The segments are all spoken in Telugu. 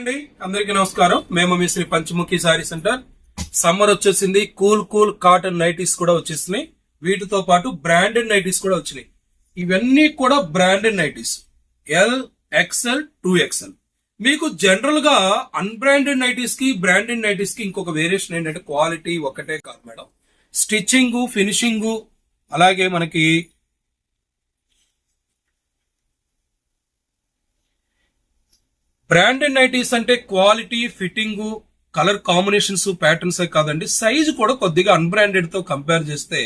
అండి అందరికీ నమస్కారం. మేము మీ శ్రీ పంచముఖి సారీ సెంటర్. సమ్మర్ వచ్చేసింది. కూల్ కూల్ కాటన్ నైటీస్ కూడా వచ్చేసినాయి. వీటితో పాటు బ్రాండెడ్ నైటీస్ కూడా వచ్చినాయి. ఇవన్నీ కూడా branded nighties. L XL two XL మీకు జనరల్గా అన్బ్రాండెడ్ నైటీస్కి బ్రాండెడ్ నైటీస్కి ఇంకొక వేరియేషన్ ఏంటంటే క్వాలిటీ ఒకటే కాదు మేడం. స్టిచ్చింగ్ ఫినిషింగ్ అలాగే మనకి బ్రాండెడ్ నైటీస్ అంటే quality fitting colour combinations patterns కాదండి. సైజ్ కూడా కొద్దిగా అన్బ్రాండెడ్తో కంపేర్ చేస్తే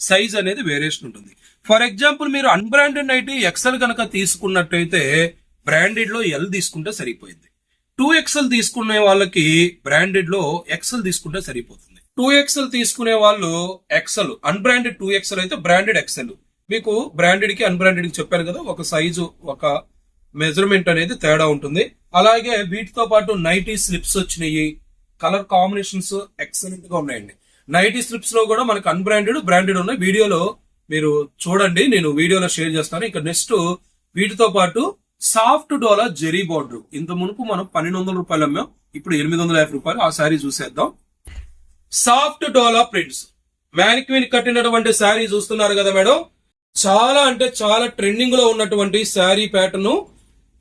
సైజ్ అనేది వేరియేషన్ ఉంటుంది. ఫర్ ఎగ్జాంపుల్ మీరు అన్బ్రాండెడ్ నైటీ ఎక్సెల్ కనుక తీసుకున్నట్టయితే బ్రాండెడ్లో ఎల్ తీసుకుంటే సరిపోయింది. టూ ఎక్సెల్ తీసుకునే వాళ్ళకి బ్రాండెడ్లో ఎక్సెల్ తీసుకుంటే సరిపోతుంది. టూ ఎక్సెల్ తీసుకునే వాళ్ళు ఎక్సెల్ అన్బ్రాండెడ్ టూ ఎక్సెల్ అయితే బ్రాండెడ్ ఎక్సెల్ మీకు బ్రాండెడ్కి అన్బ్రాండెడ్కి చెప్పాను కదా ఒక సైజు ఒక మెజర్మెంట్ అనేది తేడా ఉంటుంది. అలాగే వీటితో పాటు నైటీ స్లిప్స్ వచ్చినాయి. కలర్ కాంబినేషన్స్ ఎక్సలెంట్గా ఉన్నాయండి. నైటీ స్లిప్స్లో కూడా మనకు అన్బ్రాండెడ్ బ్రాండెడ్ ఉన్నాయి. వీడియోలో మీరు చూడండి. నేను వీడియోలో షేర్ చేస్తాను. ఇక నెక్స్ట్ వీటితో పాటు సాఫ్ట్ డోలా జెరీ బార్డర్. ఇంత మునుపు మనం పన్నెండు వందల రూపాయలు అమ్మాం. ఇప్పుడు ఎనిమిది వందల యాభై రూపాయలు ఆ శారీ చూసేద్దాం. సాఫ్ట్ డోలా ప్రింట్స్. మ్యానిక్విన్ కట్టినటువంటి శారీ చూస్తున్నారు కదా మేడం. చాలా అంటే చాలా ట్రెండింగ్లో ఉన్నటువంటి శారీ ప్యాటర్న్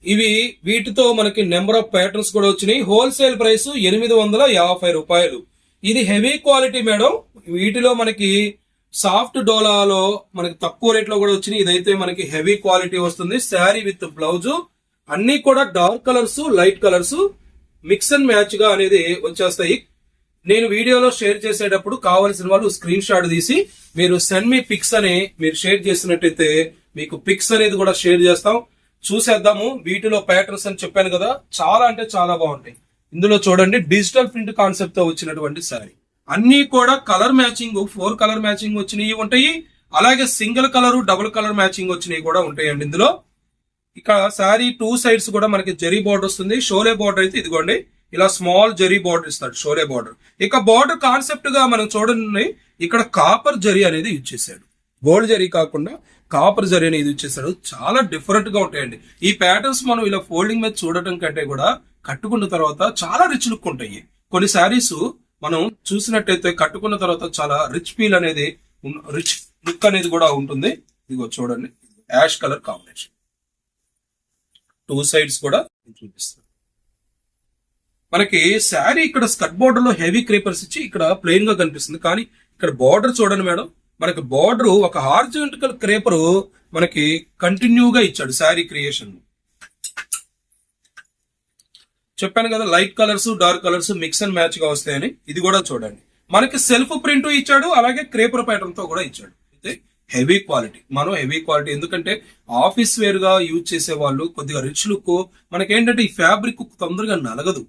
ఇవి వీటితో మనకి నెంబర్ ఆఫ్ ప్యాటర్న్స్ కూడా వచ్చినాయి. హోల్సేల్ ప్రైస్ ఎనిమిది వందల యాభై రూపాయలు. ఇది హెవీ క్వాలిటీ మేడం. వీటిలో మనకి సాఫ్ట్ డోలాలో మనకి తక్కువ రేట్లో కూడా వచ్చినాయి. ఇదైతే మనకి హెవీ క్వాలిటీ వస్తుంది. Sari with blouse. అన్ని కూడా dark colours light colours. Mix and మ్యాచ్గా అనేది వచ్చేస్తాయి. నేను వీడియోలో షేర్ చేసేటప్పుడు కావలసిన వాళ్ళు స్క్రీన్ షాట్ తీసి మీరు సెండ్ మీ పిక్స్ అని మీరు షేర్ చేసినట్టయితే మీకు పిక్స్ అనేది కూడా షేర్ చేస్తాం. చూసేద్దాము. వీటిలో ప్యాటర్న్స్ అని చెప్పాను కదా చాలా అంటే చాలా బాగుంటాయి. ఇందులో చూడండి డిజిటల్ ప్రింట్ కాన్సెప్ట్తో వచ్చినటువంటి శారీ అన్ని కూడా colour matching four colour matching వచ్చినవి ఉంటాయి. అలాగే single colour double colour matching వచ్చినవి కూడా ఉంటాయండి ఇందులో. ఇక శారీ టూ సైడ్స్ కూడా మనకి జరీ బార్డర్ వస్తుంది. షోలే బార్డర్ అయితే ఇదిగోండి ఇలా స్మాల్ జరీ బార్డర్ ఇస్తాడు షోలే బార్డర్ ఇక బార్డర్ కాన్సెప్ట్గా మనం చూడండి ఇక్కడ కాపర్ జరీ అనేది యూజ్ చేశాడు. గోల్డ్ జరీ కాకుండా కాపర్ జరీ అనేది ఇచ్చేసాడు చాలా డిఫరెంట్గా ఉంటాయండి. ఈ ప్యాటర్న్స్ మనం ఇలా ఫోల్డింగ్ మీద చూడటం కంటే కూడా కట్టుకున్న తర్వాత చాలా రిచ్ లుక్ ఉంటాయి. కొన్ని శారీస్ మనం చూసినట్టయితే కట్టుకున్న తర్వాత చాలా రిచ్ ఫీల్ అనేది రిచ్ లుక్ అనేది కూడా ఉంటుంది. ఇదిగో చూడండి. Ash colour combination. Two sides కూడా చూపిస్తాను. మనకి శారీ ఇక్కడ స్కర్ట్ బోర్డర్లో హెవీ క్రీపర్స్ ఇచ్చి ఇక్కడ ప్లెయిన్గా కనిపిస్తుంది. కానీ ఇక్కడ బార్డర్ చూడండి మేడం. మనకి బార్డర్ ఒక హార్జెంటికల్ క్రేపర్ మనకి కంటిన్యూగా ఇచ్చాడు శారీ క్రియేషన్ చెప్పాను కదా light colours dark colours mix and మ్యాచ్గా వస్తాయని. ఇది కూడా చూడండి. మనకి సెల్ఫ్ ప్రింట్ ఇచ్చాడు అలాగే క్రేపర్ ప్యాటర్న్తో కూడా ఇచ్చాడు. అయితే హెవీ క్వాలిటీ మనం హెవీ క్వాలిటీ ఎందుకంటే ఆఫీస్ వేర్గా యూజ్ చేసే వాళ్ళు కొద్దిగా రిచ్ లుక్ మనకేంటంటే ఈ ఫ్యాబ్రిక్ తొందరగా నలగదు.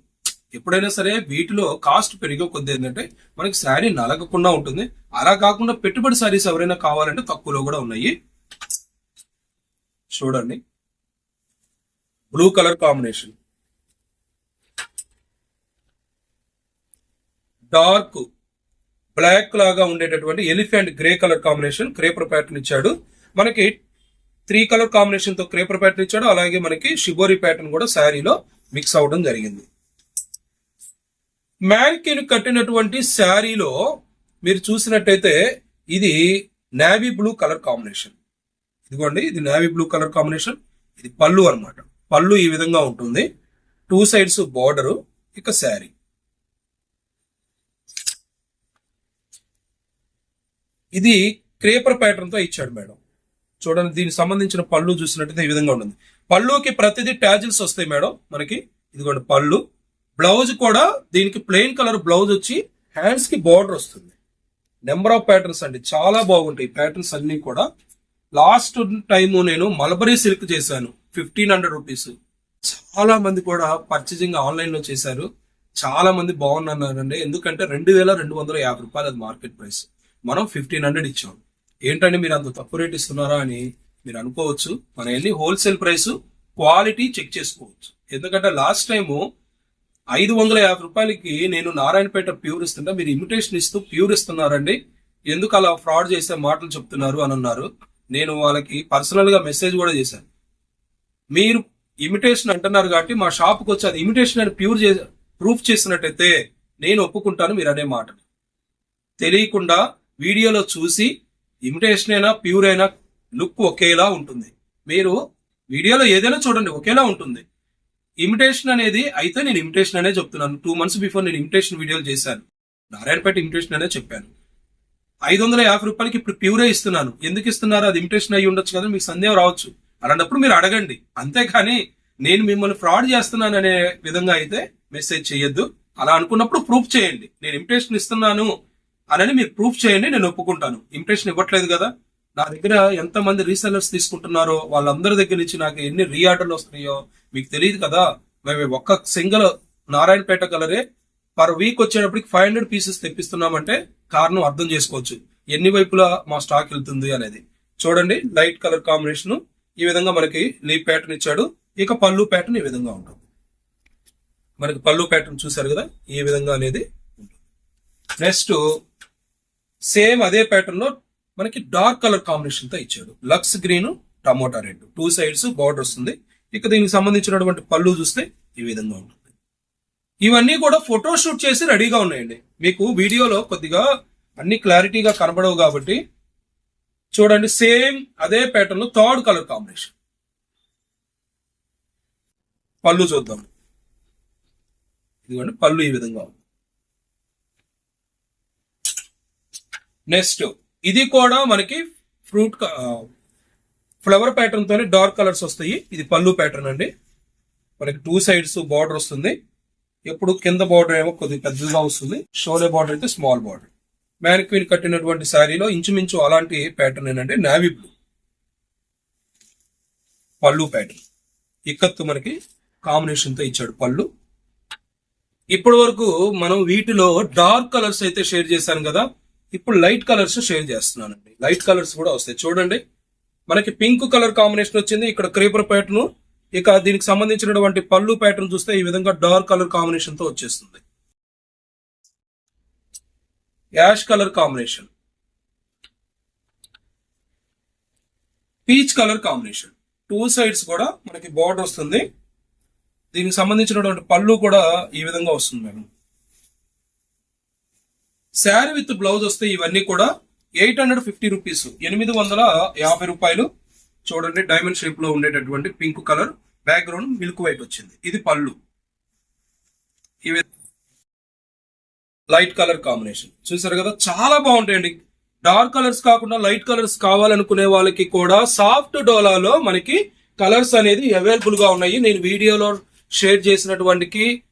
ఎప్పుడైనా సరే వీటిలో కాస్ట్ పెరిగే కొద్ది ఏంటంటే మనకి శారీ నలగకుండా ఉంటుంది. అలా కాకుండా పెట్టుబడి శారీస్ ఎవరైనా కావాలంటే తక్కువలో కూడా ఉన్నాయి. చూడండి. Blue colour combination dark black లాగా ఉండేటటువంటి elephant grey colour combination creeper pattern ఇచ్చాడు. మనకి త్రీ కలర్ కాంబినేషన్తో క్రేపర్ ప్యాటర్న్ ఇచ్చాడు. అలాగే మనకి షిబోరి ప్యాటర్న్ కూడా శారీలో మిక్స్ అవడం జరిగింది. మ్యాన్కిన్ కట్టినటువంటి శారీలో మీరు చూసినట్టయితే ఇది నావీ బ్లూ కలర్ కాంబినేషన్. ఇదిగోండి ఇది నావీ బ్లూ కలర్ కాంబినేషన్. ఇది పళ్ళు అన్నమాట. పళ్ళు ఈ విధంగా ఉంటుంది. టూ సైడ్స్ బార్డరు ఇక శారీ. ఇది క్రేపర్ ప్యాటర్న్తో ఇచ్చాడు మేడం. చూడండి దీనికి సంబంధించిన పళ్ళు చూసినట్టయితే ఈ విధంగా ఉంటుంది. పళ్ళుకి ప్రతిదీ ట్యాజిల్స్ వస్తాయి మేడం మనకి. ఇదిగోండి పళ్ళు. బ్లౌజ్ కూడా దీనికి ప్లెయిన్ కలర్ బ్లౌజ్ వచ్చి హ్యాండ్స్కి బార్డర్ వస్తుంది. నెంబర్ ఆఫ్ ప్యాటర్న్స్ అండి. చాలా బాగుంటాయి ప్యాటర్న్స్ అన్ని కూడా. లాస్ట్ టైము నేను మలబరీ సిల్క్ చేశాను. ఫిఫ్టీన్ హండ్రెడ్ రూపీస్ చాలా మంది కూడా పర్చేజింగ్ ఆన్లైన్లో చేశారు. చాలా మంది బాగున్నారండి. ఎందుకంటే రెండు వేల రెండు వందల యాభై రూపాయలు అది మార్కెట్ ప్రైస్ మనం ఫిఫ్టీన్ హండ్రెడ్ ఇచ్చాం. ఏంటంటే మీరు అంత తక్కువ రేట్ ఇస్తున్నారా అని మీరు అనుకోవచ్చు. మన వెళ్ళి హోల్సేల్ ప్రైస్ క్వాలిటీ చెక్ చేసుకోవచ్చు. ఎందుకంటే లాస్ట్ టైము ఐదు వందల యాభై రూపాయలకి నేను నారాయణపేట ప్యూర్ ఇస్తుంటే మీరు ఇమిటేషన్ ఇస్తూ ప్యూర్ ఇస్తున్నారండి ఎందుకు అలా ఫ్రాడ్ చేసే మాటలు చెప్తున్నారు అని అన్నారు. నేను వాళ్ళకి పర్సనల్గా మెసేజ్ కూడా చేశాను. మీరు ఇమిటేషన్ అంటున్నారు కాబట్టి మా షాప్కి వచ్చి అది ఇమిటేషన్ అని ప్యూర్ చే ప్రూఫ్ చేసినట్టయితే నేను ఒప్పుకుంటాను మీరు అనే మాట. తెలియకుండా వీడియోలో చూసి ఇమిటేషన్ అయినా ప్యూర్ అయినా లుక్ ఒకేలా ఉంటుంది. మీరు వీడియోలో ఏదైనా చూడండి ఒకేలా ఉంటుంది. ఇమిటేషన్ అనేది అయితే నేను ఇమిటేషన్ అనే చెప్తున్నాను. టూ మంత్స్ బిఫోర్ నేను ఇమిటేషన్ వీడియోలు చేశాను. నారాయణపేట ఇమిటేషన్ అనే చెప్పాను. ఐదు వందల యాభై రూపాయలకి ఇప్పుడు ప్యూరే ఇస్తున్నాను. ఎందుకు ఇస్తున్నారు? అది ఇమిటేషన్ అయ్యి ఉండొచ్చు కదా మీకు సందేహం రావచ్చు. అలాంటప్పుడు మీరు అడగండి. అంతేకాని నేను మిమ్మల్ని ఫ్రాడ్ చేస్తున్నాను అనే విధంగా అయితే మెసేజ్ చేయొద్దు. అలా అనుకున్నప్పుడు ప్రూఫ్ చేయండి. నేను ఇమిటేషన్ ఇస్తున్నాను అని మీరు ప్రూఫ్ చేయండి నేను ఒప్పుకుంటాను. ఇమిటేషన్ ఇవ్వట్లేదు కదా. నా దగ్గర ఎంత మంది రీసెల్లర్స్ తీసుకుంటున్నారో వాళ్ళందరి దగ్గర నుంచి నాకు ఎన్ని రీఆర్డర్లు వస్తున్నాయో మీకు తెలియదు కదా మేము ఒక్క సింగిల్ నారాయణపేట కలరే పర్ వీక్ వచ్చేటప్పటికి ఫైవ్ హండ్రెడ్ పీసెస్ తెప్పిస్తున్నామంటే కారణం అర్థం చేసుకోవచ్చు. ఎన్ని వైపులా మా స్టాక్ వెళ్తుంది అనేది. చూడండి లైట్ కలర్ కాంబినేషన్ ఈ విధంగా మనకి లీప్ ప్యాటర్న్ ఇచ్చాడు. ఇక పళ్ళు ప్యాటర్న్ ఈ విధంగా ఉంటుంది. మనకి పళ్ళు ప్యాటర్న్ చూసారు కదా ఈ విధంగా అనేది ఉంటుంది. నెక్స్ట్ సేమ్ అదే ప్యాటర్న్లో మనకి డార్క్ కలర్ కాంబినేషన్తో ఇచ్చాడు. Lux green tomato red. Two sides border వస్తుంది. ఇక దీనికి సంబంధించినటువంటి పళ్ళు చూస్తే ఈ విధంగా ఉంటుంది. ఇవన్నీ కూడా ఫోటో షూట్ చేసి రెడీగా ఉన్నాయండి. మీకు వీడియోలో కొద్దిగా అన్ని క్లారిటీగా కనబడవు కాబట్టి చూడండి సేమ్ అదే ప్యాటర్న్లో థర్డ్ కలర్ కాంబినేషన్. పళ్ళు చూద్దాం. ఇదిగోండి పళ్ళు ఈ విధంగా ఉంది. నెక్స్ట్ ఇది కూడా మనకి ఫ్రూట్ ఫ్లవర్ ప్యాటర్న్ తోనే డార్క్ కలర్స్ వస్తాయి. ఇది పళ్ళు ప్యాటర్న్ అండి. మనకి టూ సైడ్స్ బార్డర్ వస్తుంది. ఎప్పుడు కింద బార్డర్ ఏమో కొద్దిగా పెద్దగా వస్తుంది. షోలే బార్డర్ అయితే స్మాల్ బార్డర్. మ్యానిక్వీన్ కట్టినటువంటి శారీలో ఇంచుమించు అలాంటి ప్యాటర్న్ ఏంటంటే నావీ బ్లూ. పళ్ళు ప్యాటర్న్. ఇక్కత్తు మనకి కాంబినేషన్తో ఇచ్చాడు పళ్ళు. ఇప్పటి వరకు మనం వీటిలో డార్క్ కలర్స్ అయితే షేర్ చేశాను కదా. ఇప్పుడు లైట్ కలర్స్ షేర్ చేస్తున్నానండి. లైట్ కలర్స్ కూడా వస్తాయి. చూడండి. మనకి పింక్ కలర్ కాంబినేషన్ వచ్చింది. ఇక్కడ క్రీపర్ ప్యాటర్న్ ఇక దీనికి సంబంధించినటువంటి పళ్ళు ప్యాటర్న్ చూస్తే ఈ విధంగా డార్క్ కలర్ కాంబినేషన్తో వచ్చేస్తుంది. Ash colour combination. Peach colour combination. Two sides కూడా మనకి బార్డర్ వస్తుంది. దీనికి సంబంధించినటువంటి పళ్ళు కూడా ఈ విధంగా వస్తుంది మేడం. శారీ విత్ బ్లౌజ్ వస్తే ఇవన్నీ కూడా ఎయిట్ హండ్రెడ్ ఫిఫ్టీ రూపీస్. ఎనిమిది వందల యాభై రూపాయలు. చూడండి డైమండ్ షేప్లో ఉండేటటువంటి pink colour background milk white వచ్చింది. ఇది పళ్ళు. ఇవి లైట్ కలర్ కాంబినేషన్ చూసారు కదా? చాలా బాగుంటాయండి. డార్క్ కలర్స్ కాకుండా లైట్ కలర్స్ కావాలనుకునే వాళ్ళకి కూడా సాఫ్ట్ డోలాలో మనకి కలర్స్ అనేది అవైలబుల్గా ఉన్నాయి. నేను వీడియోలో షేర్ చేసినటువంటి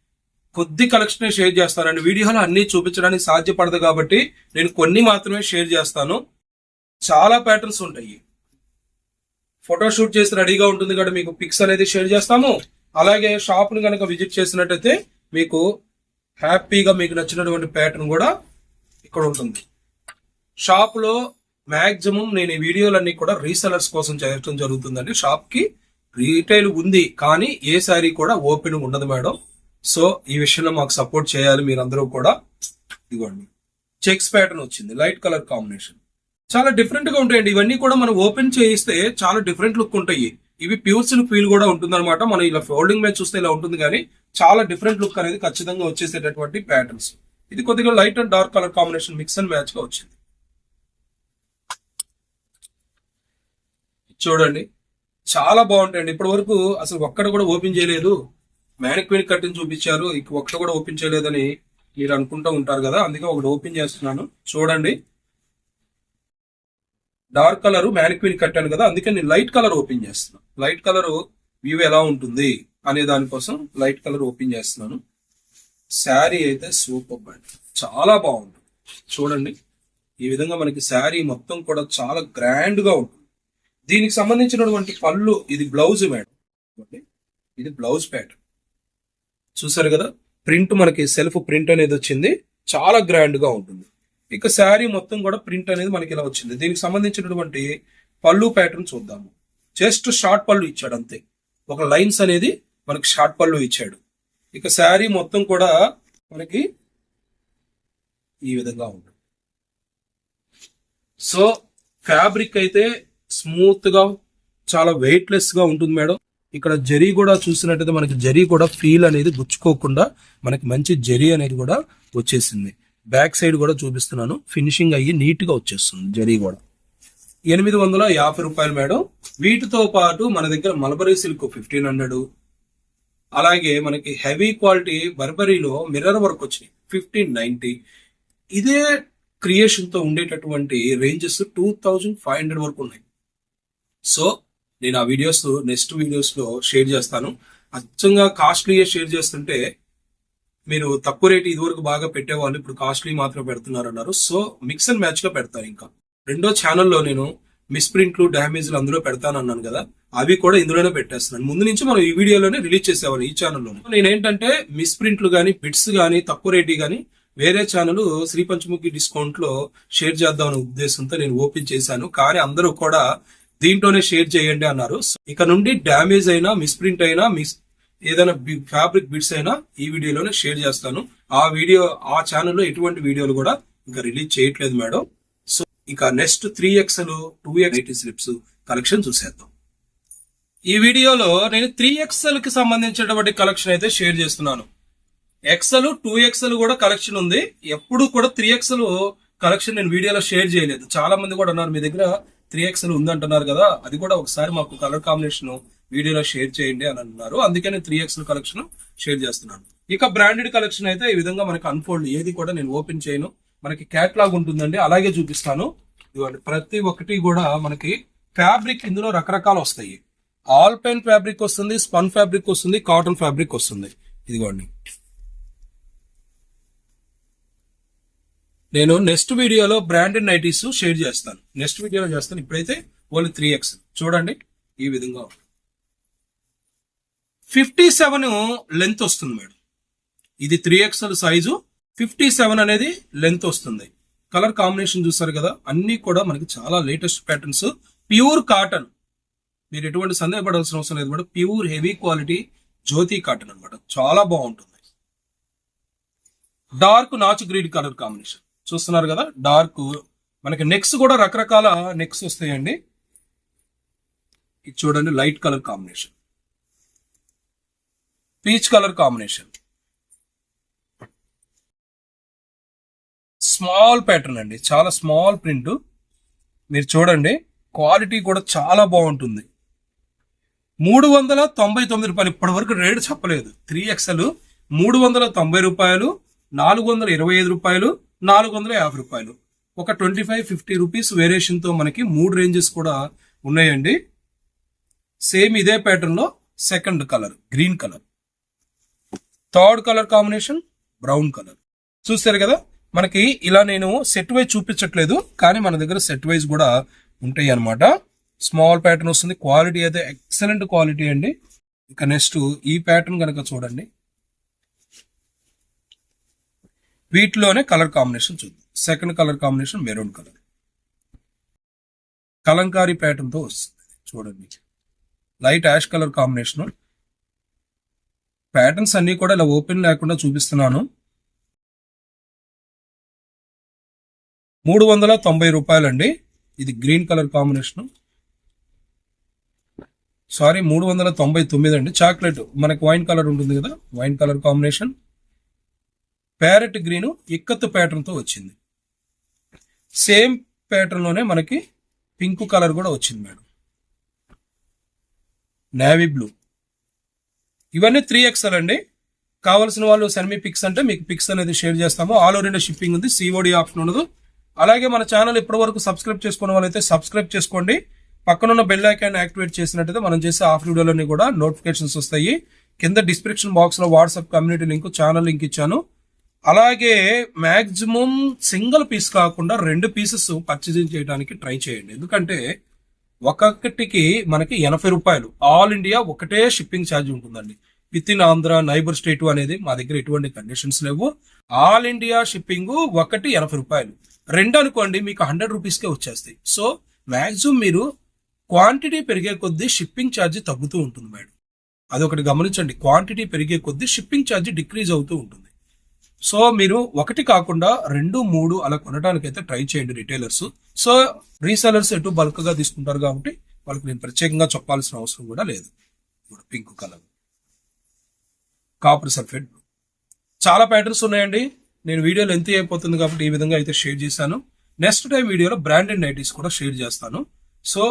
కొద్ది కలెక్షన్ షేర్ చేస్తానండి వీడియోలో అన్ని చూపించడానికి సాధ్యపడదు కాబట్టి నేను కొన్ని మాత్రమే షేర్ చేస్తాను. చాలా ప్యాటర్న్స్ ఉంటాయి. ఫోటో షూట్ చేసి రెడీగా ఉంటుంది కదా మీకు పిక్స్ అనేది షేర్ చేస్తాము. అలాగే షాప్ను కనుక విజిట్ చేసినట్టయితే మీకు హ్యాపీగా మీకు నచ్చినటువంటి ప్యాటర్న్ కూడా ఇక్కడ ఉంటుంది. షాప్లో మ్యాక్సిమం నేను ఈ వీడియోలన్నీ కూడా రీసెలర్స్ కోసం చేయడం జరుగుతుందండి. షాప్కి రీటైల్ ఉంది కానీ ఏ శారీ కూడా ఓపెన్ ఉండదు మేడం. సో ఈ విషయంలో మాకు సపోర్ట్ చేయాలి మీరందరూ కూడా. ఇదిగోండి. చెక్స్ ప్యాటర్న్ వచ్చింది. Light colour combination. చాలా డిఫరెంట్గా ఉంటాయండి. ఇవన్నీ కూడా మనం ఓపెన్ చేయిస్తే చాలా డిఫరెంట్ లుక్ ఉంటాయి. ఇవి ప్యూర్ సిల్క్ ఫీల్ కూడా ఉంటుంది అనమాట మనం ఇలా ఫోల్డింగ్ మీద చూస్తే ఇలా ఉంటుంది కానీ చాలా డిఫరెంట్ లుక్ అనేది ఖచ్చితంగా వచ్చేసేటటువంటి ప్యాటర్న్స్ ఇది కొద్దిగా light and dark colour combination mix and మ్యాచ్గా వచ్చింది. చూడండి. చాలా బాగుంటాయండి. ఇప్పటి వరకు అసలు ఒక్కడ కూడా ఓపెన్ చేయలేదు. మ్యానిక్వీన్ కట్టింగ్ చూపించారు. ఇక కూడా ఓపెన్ చేయలేదని మీరు అనుకుంటూ ఉంటారు కదా అందుకే ఒకటి ఓపెన్ చేస్తున్నాను. చూడండి. డార్క్ కలర్ మ్యానిక్వీన్ కట్టాను కదా అందుకే నేను లైట్ కలర్ ఓపెన్ చేస్తున్నాను లైట్ కలర్ వ్యూ ఎలా ఉంటుంది అనే దానికోసం లైట్ కలర్ ఓపెన్ చేస్తున్నాను. శారీ అయితే సూపర్ బ్యాండ్ చాలా బాగుంటుంది చూడండి. ఈ విధంగా మనకి శారీ మొత్తం కూడా చాలా గ్రాండ్గా ఉంటుంది. దీనికి సంబంధించినటువంటి పళ్ళు ఇది బ్లౌజ్ మేడం. ఇది బ్లౌజ్ ప్యాటర్న్. చూసారు కదా? ప్రింట్ మనకి సెల్ఫ్ ప్రింట్ అనేది వచ్చింది. చాలా గ్రాండ్గా ఉంటుంది. ఇక శారీ మొత్తం కూడా ప్రింట్ అనేది మనకి ఇలా వచ్చింది. దీనికి సంబంధించినటువంటి పళ్ళు ప్యాటర్న్ చూద్దాము. జస్ట్ షార్ట్ పళ్ళు ఇచ్చాడు అంతే. ఒక లైన్స్ అనేది మనకి షార్ట్ పళ్ళు ఇచ్చాడు. ఇక శారీ మొత్తం కూడా మనకి ఈ విధంగా ఉంటుంది. సో ఫ్యాబ్రిక్ అయితే స్మూత్గా చాలా వెయిట్లెస్గా ఉంటుంది మేడం. ఇక్కడ జరీ కూడా చూసినట్టయితే మనకి జరీ కూడా ఫీల్ అనేది గుచ్చుకోకుండా మనకి మంచి జరీ అనేది కూడా వచ్చేసింది. బ్యాక్ సైడ్ కూడా చూపిస్తున్నాను. ఫినిషింగ్ అయ్యి నీట్గా వచ్చేస్తుంది జరీ కూడా. ఎనిమిది వందల యాభై రూపాయలు మేడం. వీటితో పాటు మన దగ్గర మలబరీ సిల్క్ ఫిఫ్టీన్ హండ్రెడ్ అలాగే మనకి హెవీ క్వాలిటీ బర్బరీలో మిర్రర్ వర్క్ వచ్చినాయి. ఫిఫ్టీన్ నైన్టీ ఇదే క్రియేషన్తో ఉండేటటువంటి ranges two thousand five hundred వరకు ఉన్నాయి. సో నేను ఆ వీడియోస్ నెక్స్ట్ వీడియోస్లో షేర్ చేస్తాను. అచ్చంగా కాస్ట్లీ షేర్ చేస్తుంటే మీరు తక్కువ రేట్ ఇదివరకు బాగా పెట్టేవాళ్ళు ఇప్పుడు కాస్ట్లీ మాత్రం పెడుతున్నారు అన్నారు సో మిక్స్ అండ్ మ్యాచ్ పెడతాను ఇంకా. రెండో ఛానల్లో నేను మిస్ప్రింట్లు డ్యామేజ్లు అందులో పెడతాను అన్నాను కదా అవి కూడా ఇందులోనే పెట్టేస్తున్నాను. ముందు నుంచి మనం ఈ వీడియోలోనే రిలీజ్ చేసేవాళ్ళం ఈ ఛానల్లో నేనేంటంటే మిస్ప్రింట్లు కానీ బిట్స్ కానీ తక్కువ రేటు కానీ వేరే ఛానల్ శ్రీ పంచముఖి డిస్కౌంట్లో షేర్ చేద్దామనే ఉద్దేశంతో నేను ఓపెన్ చేశాను. కానీ అందరూ కూడా దీంట్లోనే షేర్ చేయండి అన్నారు. సో ఇక నుండి డ్యామేజ్ అయినా మిస్ప్రింట్ అయినా మిస్ ఏదైనా ఫ్యాబ్రిక్ బిట్స్ అయినా ఈ వీడియోలోనే షేర్ చేస్తాను. ఆ వీడియో ఆ ఛానల్లో ఎటువంటి వీడియోలు కూడా ఇంకా రిలీజ్ చేయట్లేదు మేడం. సో ఇక next three XL two X eighty slips collection చూసేద్దాం. ఈ వీడియోలో నేను త్రీ ఎక్స్ఎల్కి సంబంధించినటువంటి కలెక్షన్ అయితే షేర్ చేస్తున్నాను. ఎక్సెల్ టూ ఎక్సెల్ కూడా కలెక్షన్ ఉంది. ఎప్పుడు కూడా త్రీ ఎక్సెల్ కలెక్షన్ నేను వీడియోలో షేర్ చేయలేదు. చాలా మంది కూడా ఉన్నారు మీ దగ్గర. త్రీ ఎక్సెల్ ఉందంటున్నారు కదా అది కూడా ఒకసారి మాకు కలర్ కాంబినేషన్ వీడియోలో షేర్ చేయండి అని అన్నారు. అందుకే నేను త్రీ ఎక్స్ఎల్ కలెక్షన్ షేర్ చేస్తున్నాను. ఇక బ్రాండెడ్ కలెక్షన్ అయితే ఈ విధంగా మనకి అన్ఫోల్డ్ ఏది కూడా నేను ఓపెన్ చేయను. మనకి క్యాట్లాగ్ ఉంటుందండి అలాగే చూపిస్తాను. ఇదిగోండి ప్రతి ఒక్కటి కూడా మనకి ఫ్యాబ్రిక్ ఇందులో రకరకాలు వస్తాయి. ఆల్ పెన్ ఫ్యాబ్రిక్ వస్తుంది స్పన్ ఫ్యాబ్రిక్ వస్తుంది కాటన్ ఫ్యాబ్రిక్ వస్తుంది. ఇదిగోండి. నేను నెక్స్ట్ వీడియోలో బ్రాండెడ్ నైటీస్ షేర్ చేస్తాను. నెక్స్ట్ వీడియోలో చేస్తాను. ఇప్పుడైతే ఓన్లీ త్రీ ఎక్స్ చూడండి. ఈ విధంగా ఫిఫ్టీ సెవెన్ లెంత్ వస్తుంది మేడం. ఇది three XL size fifty seven అనేది లెంత్ వస్తుంది. కలర్ కాంబినేషన్ చూస్తారు కదా? అన్ని కూడా మనకి చాలా లేటెస్ట్ ప్యాటర్న్స్ ప్యూర్ కాటన్ మీరు ఎటువంటి సందేహపడాల్సిన అవసరం లేదు madam. Pure heavy quality Jyoti cotton అన్నమాట. చాలా బాగుంటుంది. డార్క్ నాచు గ్రీడ్ కలర్ కాంబినేషన్ చూస్తున్నారు కదా డార్క్ మనకి నెక్స్ కూడా రకరకాల నెక్స్ వస్తాయండి. ఇది చూడండి light colour combination peach colour combination small pattern అండి చాలా స్మాల్ ప్రింట్ మీరు చూడండి క్వాలిటీ కూడా చాలా బాగుంటుంది. మూడు వందల తొంభై తొమ్మిది రూపాయలు ఇప్పటి వరకు రేటు చెప్పలేదు త్రీ ఎక్స్ఎల్ మూడు వందల తొంభై రూపాయలు నాలుగు వందల ఇరవై ఐదు రూపాయలు నాలుగు వందల యాభై రూపాయలు. ఒక ట్వంటీ ఫైవ్ ఫిఫ్టీ రూపీస్ వేరియేషన్తో మనకి మూడు రేంజెస్ కూడా ఉన్నాయండి. సేమ్ ఇదే ప్యాటర్న్లో second colour green colour third colour combination brown colour చూస్తారు కదా? మనకి ఇలా నేను సెట్ వైజ్ చూపించట్లేదు కానీ మన దగ్గర సెట్ వైజ్ కూడా ఉంటాయి అనమాట స్మాల్ ప్యాటర్న్ వస్తుంది క్వాలిటీ అయితే ఎక్సలెంట్ క్వాలిటీ అండి. ఇక నెక్స్ట్ ఈ ప్యాటర్న్ కనుక చూడండి. వీటిలోనే కలర్ కాంబినేషన్ చూద్దాం. Second colour combination maroon colour. Kalamkari ప్యాటర్న్తో వస్తుంది. చూడండి. Light ash colour combination. Patterns అన్నీ కూడా ఇలా ఓపెన్ లేకుండా చూపిస్తున్నాను. మూడు వందల తొంభై రూపాయలండి. ఇది గ్రీన్ కలర్ కాంబినేషన్. సారీ మూడు వందల తొంభై తొమ్మిది అండి. చాక్లెట్. మనకి వైన్ కలర్ ఉంటుంది కదా? Wine colour combination. Parrot green ikat ప్యాటర్న్తో వచ్చింది. సేమ్ ప్యాటర్న్లోనే మనకి పింక్ కలర్ కూడా వచ్చింది మేడం. Navy blue. ఇవన్నీ త్రీ ఎక్స్ఎల్ అండి. కావాల్సిన వాళ్ళు సెన్మీ పిక్స్ అంటే మీకు పిక్స్ అనేది షేర్ చేస్తాము. ఆల్ ఓవర్ ఇండియా షిప్పింగ్ ఉంది సిఓడి ఆప్షన్ ఉండదు. అలాగే మన ఛానల్ ఇప్పటి వరకు సబ్స్క్రైబ్ చేసుకున్న వాళ్ళైతే సబ్స్క్రైబ్ చేసుకోండి. పక్కనున్న బెల్ ఐకాన్ యాక్టివేట్ చేసినట్టయితే మనం చేసే ఆఫ్ వీడియోలన్నీ కూడా నోటిఫికేషన్స్ వస్తాయి. కింద డిస్క్రిప్షన్ బాక్స్లో WhatsApp community link channel link ఇచ్చాను. అలాగే మ్యాక్సిమం సింగిల్ పీస్ కాకుండా రెండు పీసెస్ పర్చేసింగ్ చేయడానికి ట్రై చేయండి. ఎందుకంటే ఒక్కొక్కటికి మనకి ఎనభై రూపాయలు. ఆల్ ఇండియా ఒకటే షిప్పింగ్ ఛార్జ్ ఉంటుందండి. Within Andhra neighbour state అనేది మా దగ్గర ఎటువంటి కండిషన్స్ లేవు. ఆల్ ఇండియా షిప్పింగ్ ఒకటి ఎనభై రూపాయలు. రెండు అనుకోండి మీకు హండ్రెడ్ రూపీస్కే వచ్చేస్తాయి. సో మ్యాక్సిమం మీరు క్వాంటిటీ పెరిగే కొద్దీ షిప్పింగ్ ఛార్జ్ తగ్గుతూ ఉంటుంది మేడం. అదొకటి గమనించండి. క్వాంటిటీ పెరిగే కొద్దీ షిప్పింగ్ ఛార్జ్ డిక్రీజ్ అవుతూ ఉంటుంది. సో మీరు ఒకటి కాకుండా రెండు మూడు అలా కొనడానికి అయితే ట్రై చేయండి రిటైలర్స్ సో రీసెలర్స్ ఎటు బల్క్గా తీసుకుంటారు కాబట్టి వాళ్ళకి నేను ప్రత్యేకంగా చెప్పాల్సిన అవసరం కూడా లేదు. ఇప్పుడు పింక్ కలర్ కాపర్ సల్ఫేట్ చాలా ప్యాటర్న్స్ ఉన్నాయండి. నేను వీడియో ఎంత అయిపోతుంది కాబట్టి ఈ విధంగా అయితే షేర్ చేశాను. నెక్స్ట్ టైం వీడియోలో బ్రాండెడ్ నైటీస్ కూడా షేర్ చేస్తాను. సో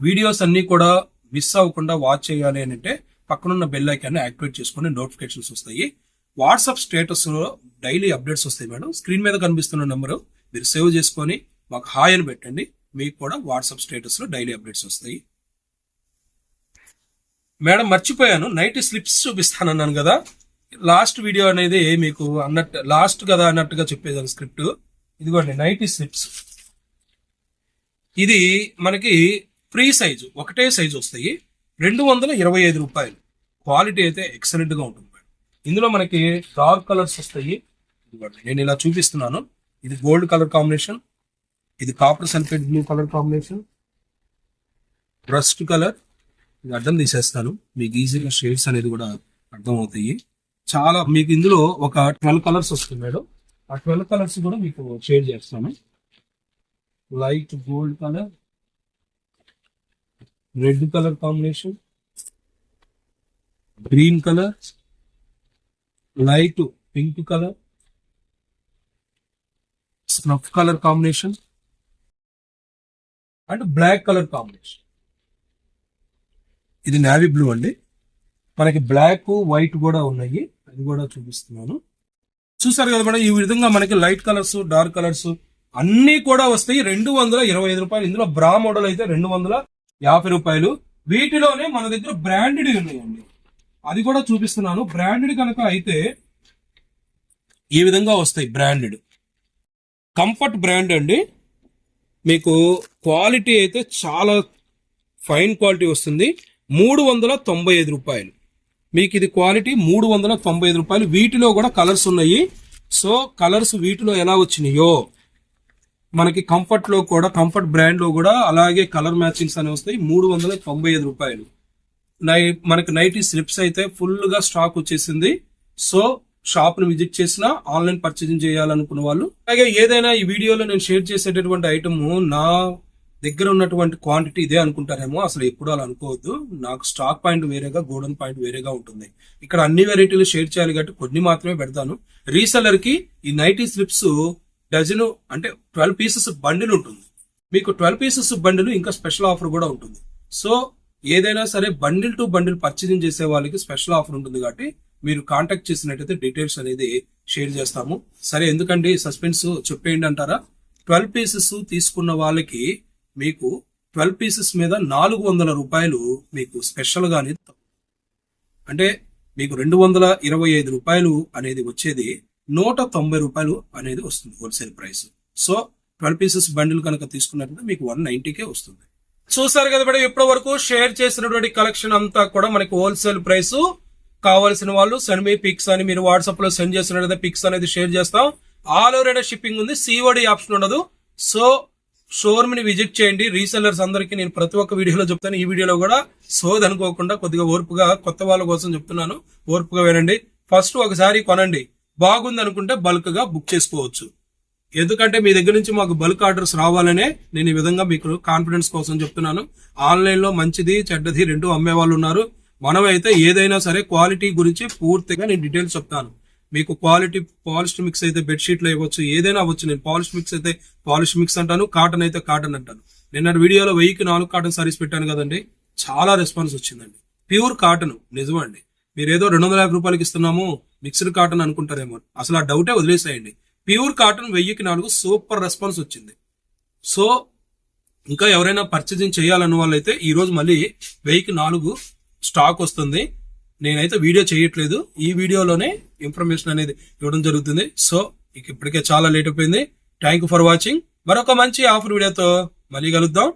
వీడియోస్ అన్నీ కూడా మిస్ అవ్వకుండా వాచ్ చేయాలి అని అంటే పక్కనున్న బెల్ ఐకాన్ని యాక్టివేట్ చేసుకుని నోటిఫికేషన్స్ వస్తాయి. వాట్సాప్ స్టేటస్లో డైలీ అప్డేట్స్ వస్తాయి మేడం. స్క్రీన్ మీద కనిపిస్తున్న నెంబర్ మీరు సేవ్ చేసుకొని మాకు హాయ్ అని పెట్టండి. మీకు కూడా వాట్సాప్ స్టేటస్లో డైలీ అప్డేట్స్ వస్తాయి. మేడం మర్చిపోయాను. నైట్ స్లిప్స్ చూపిస్తానన్నాను కదా. లాస్ట్ వీడియో అనేది మీకు అన్నట్టు లాస్ట్ కదా అన్నట్టుగా చెప్పేదాన్ని స్క్రిప్ట్. ఇదిగోండి నైటీ స్లిప్స్. ఇది మనకి ఫ్రీ సైజు ఒకటే సైజు వస్తాయి. రెండు వందల ఇరవై ఐదు రూపాయలు. క్వాలిటీ అయితే ఎక్సలెంట్గా ఉంటుంది. ఇందులో మనకి డార్క్ కలర్స్ వస్తాయి. నేను ఇలా చూపిస్తున్నాను. ఇది గోల్డ్ కలర్ కాంబినేషన్ ఇది copper sulphate blue colour combination rust colour ఇది అర్థం తీసేస్తాను. మీకు ఈజీగా షేడ్స్ అనేది కూడా అర్థం అవుతాయి చాలా మీకు ఇందులో ఒక ట్వెల్వ్ కలర్స్ వస్తుంది మేడం. ఆ ట్వెల్వ్ కలర్స్ కూడా మీకు షేర్ చేస్తాను. Light gold colour red colour combination green colour light pink colour snuff colour combination and black colour combination. ఇది నావీ బ్లూ అండి. మనకి బ్లాక్ వైట్ కూడా ఉన్నాయి. అది కూడా చూపిస్తున్నాను. చూసారు కదా మేడం ఈ విధంగా మనకి లైట్ కలర్స్ డార్క్ కలర్స్ అన్ని కూడా వస్తాయి. రెండు వందల ఇరవై ఐదు రూపాయలు. ఇందులో బ్రా మోడల్ అయితే రెండు వందల యాభై రూపాయలు. వీటిలోనే మన దగ్గర బ్రాండెడ్ ఉన్నాయండి. అది కూడా చూపిస్తున్నాను. బ్రాండెడ్ కనుక అయితే ఈ విధంగా వస్తాయి బ్రాండెడ్ కంఫర్ట్ బ్రాండ్ అండి. మీకు క్వాలిటీ అయితే చాలా ఫైన్ క్వాలిటీ వస్తుంది. మూడు వందల తొంభై ఐదు రూపాయలు. మీకు ఇది క్వాలిటీ మూడు వందల తొంభై ఐదు రూపాయలు. వీటిలో కూడా కలర్స్ ఉన్నాయి. సో కలర్స్ వీటిలో ఎలా వచ్చినాయో మనకి కంఫర్ట్లో కూడా కంఫర్ట్ బ్రాండ్లో కూడా అలాగే కలర్ మ్యాచింగ్స్ అనేవి వస్తాయి. మూడు వందల తొంభై ఐదు రూపాయలు. నై మనకి నైటీ స్లిప్స్ అయితే ఫుల్గా స్టాక్ వచ్చేసింది. సో షాప్ని విజిట్ చేసినా ఆన్లైన్ పర్చేసింగ్ చేయాలనుకున్న వాళ్ళు. అలాగే ఏదైనా ఈ వీడియోలో నేను షేర్ చేసేటటువంటి ఐటమ్ నా దగ్గర ఉన్నటువంటి క్వాంటిటీ ఇదే అనుకుంటారేమో. అసలు ఎప్పుడు అలా అనుకోవద్దు. నాకు స్టాక్ పాయింట్ వేరేగా గోడౌన్ పాయింట్ వేరేగా ఉంటుంది. ఇక్కడ అన్ని వెరైటీలు షేర్ చేయాలి కాబట్టి కొన్ని మాత్రమే పెడతాను. రీసెలర్కి ఈ నైటీ స్లిప్స్ డజన్ అంటే ట్వెల్వ్ పీసెస్ బండిల్ ఉంటుంది. మీకు ట్వెల్వ్ పీసెస్ బండిల్ ఇంకా స్పెషల్ ఆఫర్ కూడా ఉంటుంది. సో ఏదైనా సరే బండిల్ టు బండిల్ పర్చేసింగ్ చేసే వాళ్ళకి స్పెషల్ ఆఫర్ ఉంటుంది కాబట్టి మీరు కాంటాక్ట్ చేసినట్టయితే డీటెయిల్స్ అనేది షేర్ చేస్తాము. సరే ఎందుకండి సస్పెన్స్ చెప్పేయండి అంటారా? ట్వెల్వ్ పీసెస్ తీసుకున్న వాళ్ళకి మీకు ట్వెల్వ్ పీసెస్ మీద నాలుగు వందల రూపాయలు మీకు స్పెషల్గా అనేది అంటే మీకు రెండు వందల ఇరవై ఐదు రూపాయలు అనేది వచ్చేది నూట తొంభై రూపాయలు అనేది వస్తుంది wholesale price so twelve pieces bundle కనుక తీసుకున్నట్లయితే మీకు వన్ నైన్టీకే వస్తుంది. చూసారు కదా మేడం ఇప్పటి వరకు షేర్ చేసినటువంటి కలెక్షన్ అంతా కూడా మనకి హోల్సేల్ ప్రైస్. కావాల్సిన వాళ్ళు సెండ్ మీ పిక్స్ అని మీరు వాట్సాప్లో సెండ్ చేసినట్లయితే పిక్స్ అనేది షేర్ చేస్తాం. ఆల్ ఓవర్ ఇండియా షిప్పింగ్ ఉంది. సిఓడి ఆప్షన్ ఉండదు. సో షోరూమ్ని విజిట్ చేయండి. రీసెల్లర్స్ అందరికీ నేను ప్రతి ఒక్క వీడియోలో చెప్తాను. ఈ వీడియోలో కూడా సోది అనుకోకుండా కొద్దిగా ఓర్పుగా కొత్త వాళ్ళ కోసం చెప్తున్నాను. ఓర్పుగా వినండి. ఫస్ట్ ఒకసారి కొనండి. బాగుంది అనుకుంటే బల్క్గా బుక్ చేసుకోవచ్చు. ఎందుకంటే మీ దగ్గర నుంచి మాకు బల్క్ ఆర్డర్స్ రావాలనే నేను ఈ విధంగా మీకు కాన్ఫిడెన్స్ కోసం చెప్తున్నాను. ఆన్లైన్లో మంచిది చెడ్డది రెండు అమ్మే వాళ్ళు ఉన్నారు. మనమైతే ఏదైనా సరే క్వాలిటీ గురించి పూర్తిగా నేను డీటెయిల్స్ చెప్తాను. మీకు క్వాలిటీ పాలిష్ మిక్స్ అయితే బెడ్షీట్లు ఇవ్వచ్చు ఏదైనా అవ్వచ్చు. నేను పాలిష్ మిక్స్ అయితే పాలిష్ మిక్స్ అంటాను కాటన్ అయితే కాటన్ అంటాను. నిన్న వీడియోలో వెయ్యికి నాలుగు కాటన్ సారీస్ పెట్టాను కదండి. చాలా రెస్పాన్స్ వచ్చిందండి. ప్యూర్ కాటన్ నిజమండి. మీరు ఏదో రెండు వందల యాభై రూపాయలకి ఇస్తున్నాము మిక్స్డ్ కాటన్ అనుకుంటారేమో. అసలు ఆ డౌటే వదిలేసేయండి. ప్యూర్ కాటన్ వెయ్యికి నాలుగు సూపర్ రెస్పాన్స్ వచ్చింది. సో ఇంకా ఎవరైనా పర్చేసింగ్ చేయాలన్న వాళ్ళైతే ఈరోజు మళ్ళీ వెయ్యికి నాలుగు స్టాక్ వస్తుంది. నేనైతే వీడియో చేయట్లేదు. ఈ వీడియోలోనే ఇన్ఫర్మేషన్ అనేది ఇవ్వడం జరుగుతుంది. సో ఇక ఇప్పటికే చాలా లేట్ అయిపోయింది. థ్యాంక్ యూ ఫర్ వాచింగ్ మరొక మంచి ఆఫర్ వీడియోతో మళ్ళీ కలుద్దాం.